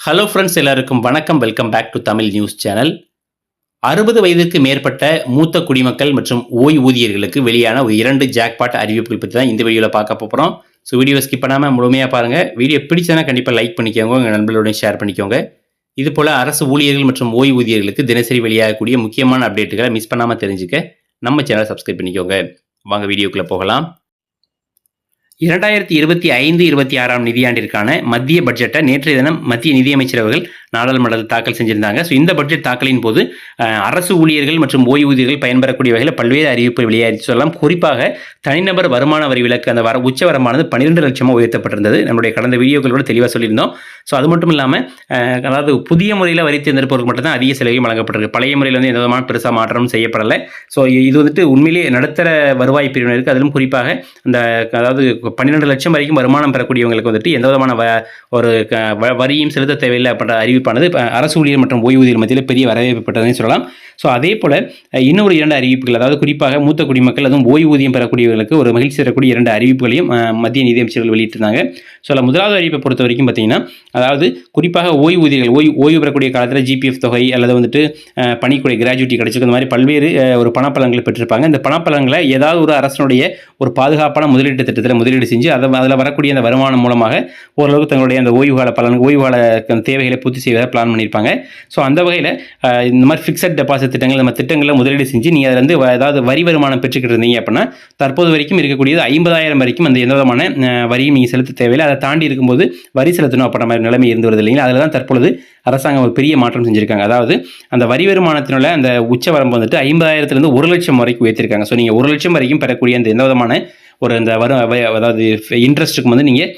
Hello friends எல்லாருக்கும் வணக்கம். Welcome back to Tamil news channel அறுபது வயதிற்கு மேற்பட்ட மூத்த குடிமக்கள் மற்றும் ஓய்வூதியர்களுக்கு வெளியான ஒரு இரண்டு ஜாக்பாட் அறிவிப்புகள் பற்றி தான் இந்த வீடியோவில் பார்க்க போகிறோம் ஸோ வீடியோ ஸ்கிப் பண்ணாமல் முழுமையாக பாருங்கள் வீடியோ பிடிச்சதுனா கண்டிப்பாக லைக் பண்ணிக்கோங்க. உங்கள் நண்பர்களுடன் ஷேர் பண்ணிக்கோங்க. இது போல் அரசு ஊழியர்கள் மற்றும் ஓய்வூதியர்களுக்கு தினசரி வெளியாகக்கூடிய முக்கியமான அப்டேட்டுகளை மிஸ் பண்ணாமல் தெரிஞ்சுக்க நம்ம சேனலை சப்ஸ்கிரைப் பண்ணிக்கோங்க. வாங்க வீடியோக்குள்ளே போகலாம். இரண்டாயிரத்தி இருபத்தி ஐந்து இருபத்தி ஆறாம் நிதியாண்டிற்கான மத்திய பட்ஜெட்டை நேற்றைய தினம் மத்திய நிதியமைச்சர் அவர்கள் நாடாளுமன்றத்தில் தாக்கல் செஞ்சிருந்தாங்க. ஸோ இந்த பட்ஜெட் தாக்கலின் போது அரசு ஊழியர்கள் மற்றும் ஓய்வூதியர்கள் பயன்பெறக்கூடிய வகையில் பல்வேறு அறிவிப்பு வெளியாகி சொல்லலாம் குறிப்பாக தனிநபர் வருமான வரி விலக்கு அந்த வர உச்ச வரமானது பன்னிரெண்டு லட்சமாக உயர்த்தப்பட்டிருந்தது. நம்முடைய கடந்த வீடியோக்கள் கூட தெளிவாக சொல்லியிருந்தோம். ஸோ அது மட்டும் இல்லாமல் அதாவது புதிய முறையில் வரி தேர்ந்தெடுப்பவர்கள் மட்டும் தான் அதிக செலவையும் வழங்கப்பட்டிருக்கு. பழைய முறையில் வந்து எந்த விதமான பெருசாக மாற்றமும் செய்யப்படலை. ஸோ இது வந்துட்டு உண்மையிலேயே நடுத்தர வருவாய் பிரிவினருக்கு அதிலும் குறிப்பாக அந்த அதாவது பன்னிரெண்டு லட்சம் வரைக்கும் வருமானம் பெறக்கூடியவங்களுக்கு வந்துட்டு எந்த விதமான வ ஒரு க- வ- வரியும் செலுத்த தேவையில்லை அப்படின்ற அறிவிப்பானது அரசு ஊழியர் மற்றும் ஓய்வூதியர் மத்தியில் பெரிய வரவேற்பு பெற்றதுன்னு சொல்லலாம். ஸோ அதே போல் இன்னொரு இரண்டு அறிவிப்புகள் அதாவது குறிப்பாக மூத்த குடிமக்கள் அதுவும் ஓய்வூதியம் பெறக்கூடியவர்களுக்கு ஒரு மகிழ்ச்சி தரக்கூடிய இரண்டு அறிவிப்புகளையும் மத்திய நிதியமைச்சர்கள் வெளியிட்டிருந்தாங்க. ஸோ அதில் முதலாவது அறிவிப்பை பொறுத்த வரைக்கும் பார்த்தீங்கன்னா அதாவது குறிப்பாக ஓய்வூதியர்கள் ஓய்வு ஓய்வு பெறக்கூடிய காலத்தில் ஜிபிஎஃப் தொகை அல்லது வந்துட்டு அஹ், பணிக்குறை கிராஜுவிட்டி கிடைச்சிருக்கு இந்த மாதிரி பல்வேறு ஒரு பணப்பலன்களை பெற்றிருப்பாங்க. இந்த பணப்பலன்களை ஏதாவது ஒரு அரசனுடைய ஒரு பாதுகாப்பான முதலீட்டு திட்டத்தில் முதலீடு செஞ்சு அதை அதில் வரக்கூடிய அந்த வருமானம் மூலமாக ஓரளவுக்கு தங்களுடைய அந்த ஓய்வு கால பலன் ஓய்வு கால தேவைகளை பூர்த்தி செய்வதை பிளான் பண்ணியிருப்பாங்க. ஸோ அந்த வகையில் இந்த மாதிரி ஃபிக்ஸட் டெபாசிட் திட்டங்கள் நம்ம திட்டங்களில் முதலீடு செஞ்சு நீங்கள் அதில் வந்து ஏதாவது வரி வருமானம் பெற்றுக்கிட்டு இருந்தீங்க அப்படின்னா தற்போது வரைக்கும் இருக்கக்கூடியது ஐம்பதாயிரம் வரைக்கும் அந்த எந்த விதமான வரியும் நீங்கள் செலுத்த தேவையில்லை. அதை தாண்டி இருக்கும்போது வரி செலுத்தணும் அப்படின்ற மாதிரி நிலைமை இருந்து வருது இல்லைங்களா? அதில் தான் தற்பொழுது அரசாங்கம் ஒரு பெரிய மாற்றம் செஞ்சுருக்காங்க. அதாவது அந்த வரி வருமானத்தினுள்ள அந்த உச்ச வரம்பு வந்துட்டு ஐம்பதாயிரத்துலேருந்து ஒரு லட்சம் வரைக்கும் உயர்த்திருக்காங்க. ஸோ நீங்கள் ஒரு லட்சம் வரைக்கும் பெறக்கூடிய அந்த எந்த விதமான ஒரு இந்த வரும் அதாவது இன்ட்ரெஸ்ட்டுக்கு வந்து நீங்கள்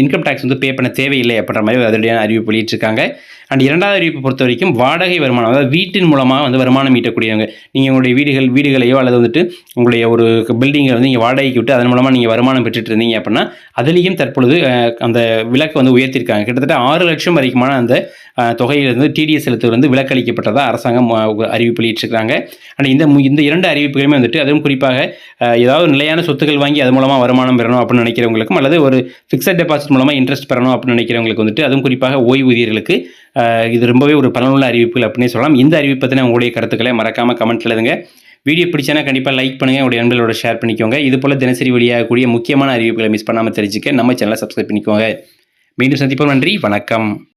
இன்கம் டேக்ஸ் வந்து பே பண்ண தேவையில்லை அப்படின்ற மாதிரி அதனுடைய அறிவிப்பு வெளியிட்டிருக்காங்க. அண்ட் இரண்டாவது அறிவிப்பு பொறுத்த வரைக்கும் வாடகை வருமானம் அதாவது வீட்டின் மூலமாக வந்து வருமானம் ஈட்டக்கூடியவங்க. நீங்கள் உங்களுடைய வீடுகள் வீடுகளையோ அல்லது வந்துட்டு உங்களுடைய ஒரு பில்டிங்கை வந்து நீங்கள் வாடகைக்கு விட்டு அதன் மூலமாக நீங்கள் வருமானம் பெற்றுட்டு இருந்தீங்க அப்படின்னா அதுலேயும் தற்பொழுது அந்த விலக்கு வந்து உயர்த்திருக்காங்க கிட்டத்தட்ட ஆறு லட்சம் வரைக்குமான அந்த தொகையிலிருந்து டிடிஎஸ் செலுத்துவது வந்து விலக்களிக்கப்பட்டதாக அரசாங்கம் அறிவிப்பு வெளியிட்டிருக்காங்க. அண்ட் இந்த மு- இந்த இரண்டு அறிவிப்புகளுமே வந்துட்டு அதுவும் குறிப்பாக ஏதாவது நிலையான சொத்துக்கள் வாங்கி அது மூலமாக வருமானம் பெறணும் அப்படின்னு நினைக்கிறவங்களுக்கும் அல்லது ஒரு ஃபிக்ஸட் டெபாசிட் மூலமாக இன்ட்ரெஸ்ட் பெறணும் அப்படின்னு நினைக்கிறவங்களுக்கு வந்துட்டு அதுவும் குறிப்பாக ஓய்வூதியர்களுக்கு இது ரொம்பவே ஒரு பலனுள்ள அறிவிப்புகள் அப்படின்னே சொல்லலாம். இந்த அறிவிப்பு பற்றின உங்களுடைய கருத்துக்களை மறக்காமல் கமெண்ட் எழுதுங்க. வீடியோ பிடிச்சனா கண்டிப்பாக லைக் பண்ணுங்கள் உங்களுடைய நண்பர்களோட ஷேர் பண்ணிக்கோங்க. இது போல் தினசரி வெளியாகக்கூடிய முக்கியமான அறிவிப்புகளை மிஸ் பண்ணாமல் தெரிஞ்சுக்க நம்ம சேனலை சப்ஸ்கிரைப் பண்ணிக்கோங்க. மீண்டும் சந்திப்போம். நன்றி. வணக்கம்.